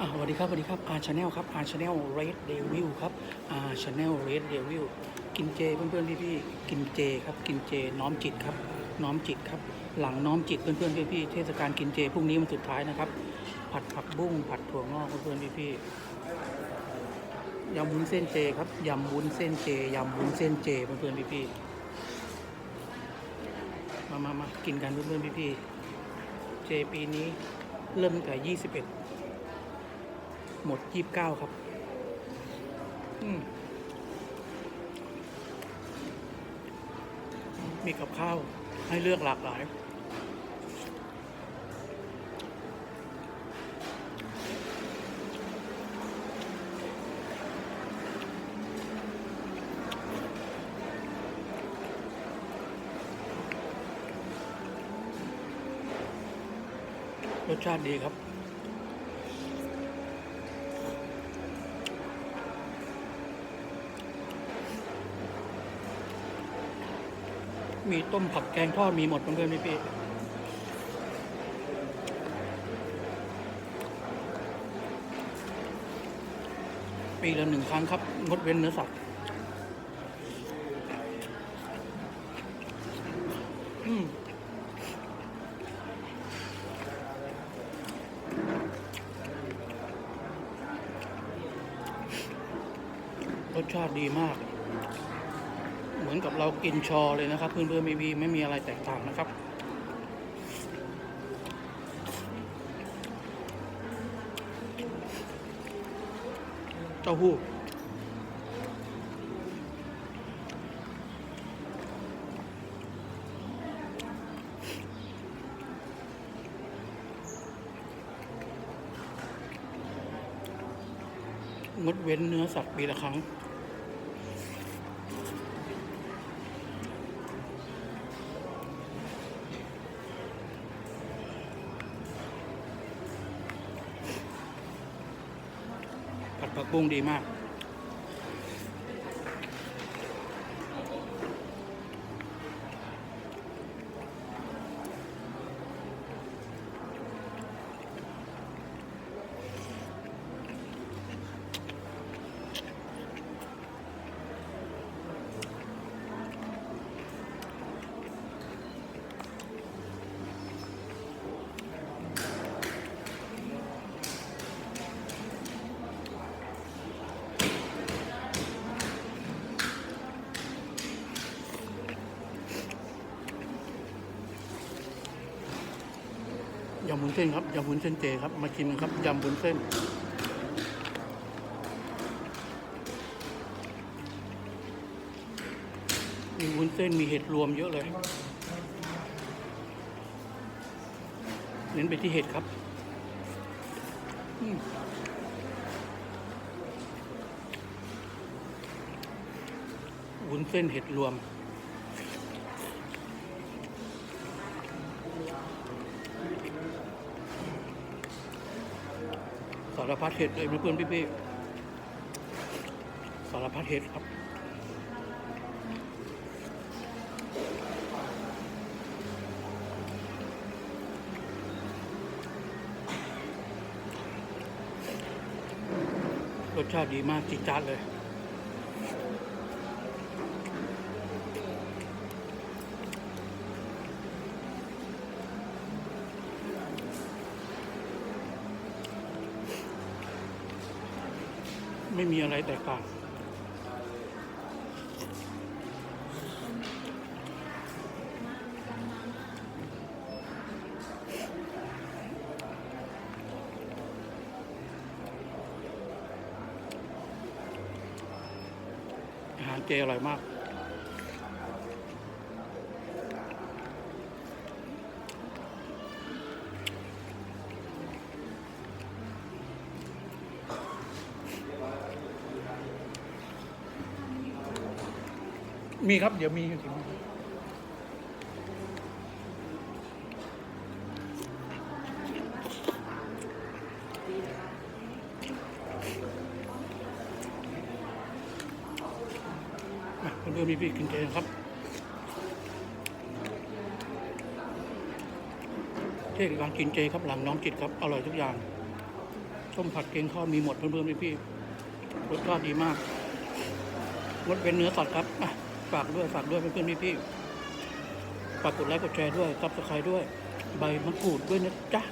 สวัสดีครับสวัสดีครับอาชาแนลครับอาชาแนลเรดเดวิลครับอาชาแนลเรดเดวิลกินเจเพื่อนๆพี่ๆกินเจครับกินเจน้อมจิตครับน้อมจิตครับหลังน้อมจิตเพื่อนๆพี่ๆเทศกาลกินเจพรุ่งนี้มันสุดท้ายนะครับผัดผักบุ้งผัดถั่วงอกเพื่อนๆพี่ๆยำวุ้นเส้นเจครับยำวุ้นเส้นเจยำวุ้นเส้นเจเพื่อนๆพี่ๆมามามากินกันเพื่อนๆพี่ๆเจปีนี้เริ่มตั้งแต่ยี่สิบเอ็ด หมดยี่สิบเก้าครับ อืมมีกับข้าวให้เลือกหลากหลายรสชาติดีครับ มีต้มผักแกงทอดมีหมดเพื่อนๆพี่ปีละหนึ่งครั้งครับ งดเว้นเนื้อสัตว์รสชาติดีมาก อนกับเรากินชอเลยนะครับเพื่อนๆไม่มีไม่มีอะไรแตกต่างนะครับ เต้าหู้งดเว้นเนื้อสัตว์ปีละครั้ง ผักบุ้งดีมาก ยำวุ้นเส้นครับยำวุ้นเส้นเจครับ มากินกันครับยำวุ้นเส้นมีวุ้นเส้นมีเห็ดรวมเยอะเลย เน้นไปที่เห็ดครับอืมวุ้นเส้นเห็ดรวมารพัดเห็ดเลยเพื่อนๆพี่ๆสารพัดเห็ดครับรสชาติดีมากจิจัดเลย ไม่มีอะไรแตกต่างอาหารเจอร่อยมาก มีครับ เดี๋ยวมีอยู่ที่นี่อะเพื่อมีพี่กินเจครับเทศกาลกินเจครับหลังน้องจิตครับ อร่อยทุกอย่างส้มผัดเกงข้าวมีหมดเพื่อนๆพี่ๆรสชาติดีมากงดเป็นเนื้อสัตว์ครับอะ ฝากด้วยฝากด้วยเพื่อนๆพี่ๆฝากกดไลค์กดแชร์ด้วยซับสไครต์ด้วย ใบมะกรูดด้วยนะจ๊ะ